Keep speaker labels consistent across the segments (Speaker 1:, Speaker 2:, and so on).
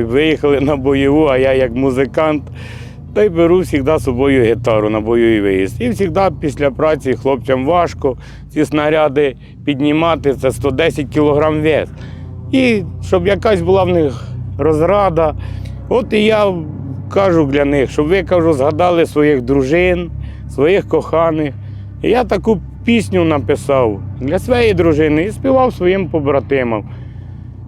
Speaker 1: Виїхали на бойову, а я як музикант, та й беру завжди з собою гітару на бойовий виїзд. І завжди після праці хлопцям важко ці снаряди піднімати, це 110 кг вес. І щоб якась була в них розрада. От і я кажу для них, щоб ви кажу, згадали своїх дружин, своїх коханих. І я таку пісню написав для своєї дружини і співав своїм побратимам.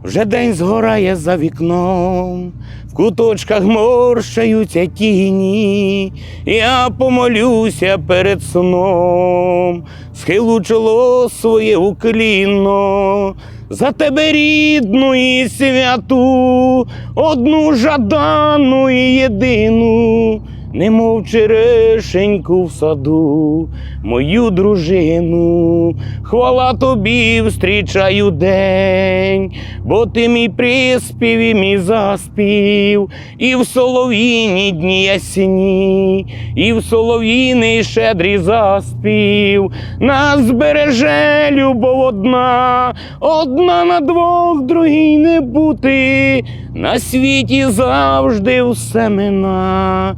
Speaker 1: Вже день згорає за вікном, в куточках морщаються тіні, я помолюся перед сном, схилу чоло своє уклінно, за тебе рідну і святу, одну жадану і єдину, немов черешеньку в саду, мою дружину, хвала тобі встрічаю день, бо ти мій приспів і мій заспів, і в солов'їні дні ясні, і в солов'їний щедрий заспів, нас збереже любов одна, одна на двох, другій не бути, на світі завжди все мина.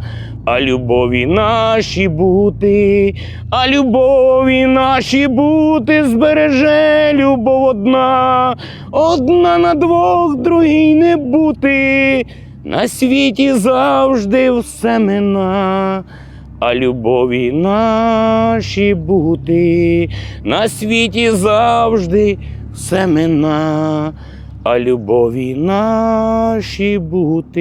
Speaker 1: А любові наші бути, а любові наші бути збереже любов одна, одна на двох, другій не бути, на світі завжди все мина. А любові наші бути, на світі завжди все мина, а любові наші бути.